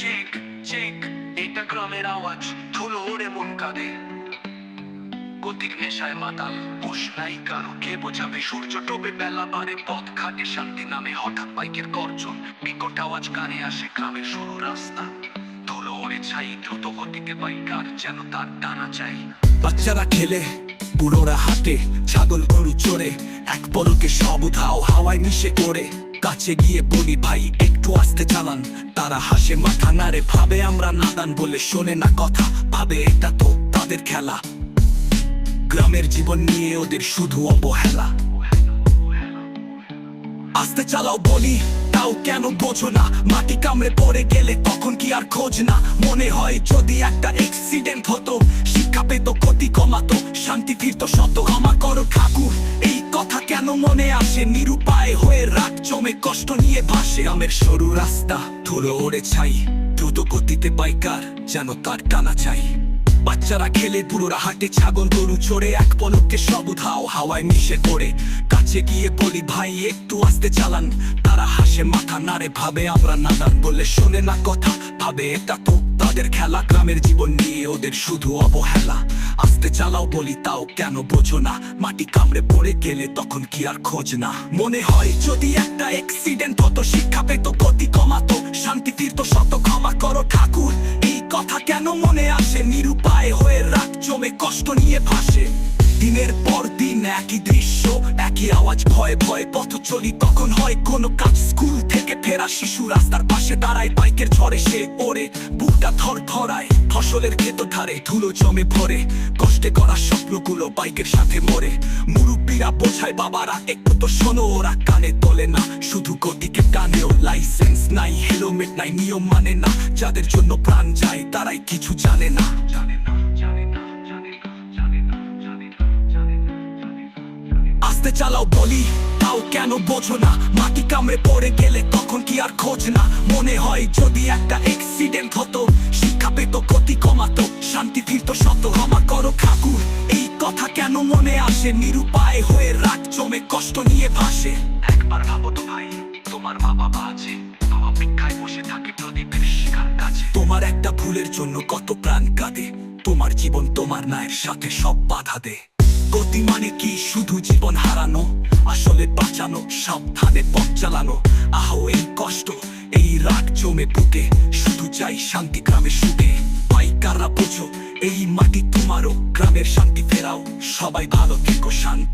Check check এটা গ্রামের আওয়াজ, ধুলো ওড়ে মন কাঁদে গতিক নেশায় মাতাল, হুশ নাই কারও, কে বোঝাবে? সূর্য ডোবে বেলা বাড়ে পথ ঘাটে শান্তি নামে, হঠাৎ বাইকের গর্জন, বিকট আওয়াজ কানে আসে গ্রামের সরু রাস্তা। ধুলো ওড়ে ছাই, দ্রুত গতিকে বাইকার, যেন তার টানা চাই। বাচ্চারা খেলে বুড়োরা হাতে ছাগল গরু চড়ে এক পলকে সব উধাও হাওয়ায় মিশে করে কাছে গিয়ে বলি, ভাই, একটু আস্তে চালান। তারা হাসে, মাথা নাড়ে, ভাবে আমরা নাদান বলে শোনে না কথা। ভাবে, এটা তো তাদের খেলা। গ্রামের জীবন নিয়ে ওদের শুধু অবহেলা। আস্তে চালাও বলি তাও কেন বোঝো না? মাটি কামড়ে পড়ে গেলে তখন কি আর খোঁজ না? মনে হয় যদি একটা এক্সিডেন্ট হতো, শিক্ষা পেত, ক্ষতি কমাতো, শান্তি ফিরত, শত ক্ষমা করো ঠাকুর। এই কথা কেন মনে আসে? নিরুপায় হয়ে রাত জমে কষ্ট নিয়ে ভাসে। আমের সরু রাস্তা ধুলো ওড়ে ছাই, দ্রুত গতিতে বাইকার যেন তার টানা চাই বাচ্চারা খেলে বুড়োরা হাটে, ছাগল, গরু চড়ে, এক পলকে সব উধাও হাওয়ায় মিশে করে। কাছে গিয়ে বলি, ভাই, একটু আস্তে চালান। তারা হাসে, মাথা নাড়ে, ভাবে আমরা নাদান। বলে, শোনে না কথা, ভাবে এটা তো তাদের খেলা। গ্রামের জীবন নিয়ে ওদের শুধু অবহেলা। আস্তে চালাও বলি, তাও কেন বোঝো না? মাটি কামড়ে পড়ে গেলে তখন কি আর খোঁজ না? মনে হয়, যদি একটা অ্যাক্সিডেন্ট হতো, শিক্ষা পেত, গতি কমাতো, শান্তি ফিরত, শত ক্ষমা করো ঠাকুর। এই কথা কেন মনে আসে? নিরুপায় হয়ে রাত জমে কষ্ট নিয়ে ভাসে। দিনের পর দিন একই দৃশ্য, একই আওয়াজ, ভয়ে ভয়ে পথ চলি। তখন হয় কোনো কাজ, স্কুল থেকে ফেরা শিশু রাস্তার পাশে দাঁড়ায়, বাইকের ঝড়ে সে ওরে বুকটা থর থরায় ফসলের ক্ষেত ধারে ধুলো জমে ভরে। কষ্টে করা স্বপ্নগুলো বাইকের সাথে মরে। মুরব্বীরা বোঝায়, বাবারা, একটু তো শোনো, ওরা কানে তোলে না। শুধু গতিকে টানেও লাইসেন্স নিয়মের নাই, নিয়ম মানে না। যাদের জন্য প্রাণ যায়, তারাই কিছু জানে না। আস্তে চালাও বলি, তাও কেন বোঝো না? মাটি কামড়ে পড়ে গেলে তখন কি আর খোঁজ না? মনে হয় যদি একটা এক্সিডেন্ট হতো, শিক্ষা পেত, ক্ষতি কমাতো, শান্তি ফিরত, শত ক্ষমা করো ঠাকুর। এই কথা কেন মনে আসে? নিরুপায় হয়ে রাগ জমে, কষ্ট নিয়ে ভাসে। একবার ভাবো তো ভাই। তোমার বাবা তো অপেক্ষায় বসে থাকে প্রদীপের শিখার কাছে। তোমার একটা ভুলের জন্য কত প্রাণ কাঁদে। তোমার জীবন তোমার নায়ের সাথে সব বাধা দে। গতি মানে কি? শুধু জীবন হারানো। আসলে বাঁচানো, সাবধানে পথ চালানো। আহো এই কষ্ট, এই রাগ জমে বুকে শুধু চাই শান্তি গ্রামে সুখে। পাইকাররা বোঝো, এই মাটি তোমারও। গ্রামের শান্তি ফেরাও। সবাই ভালো থেকো, শান্তি।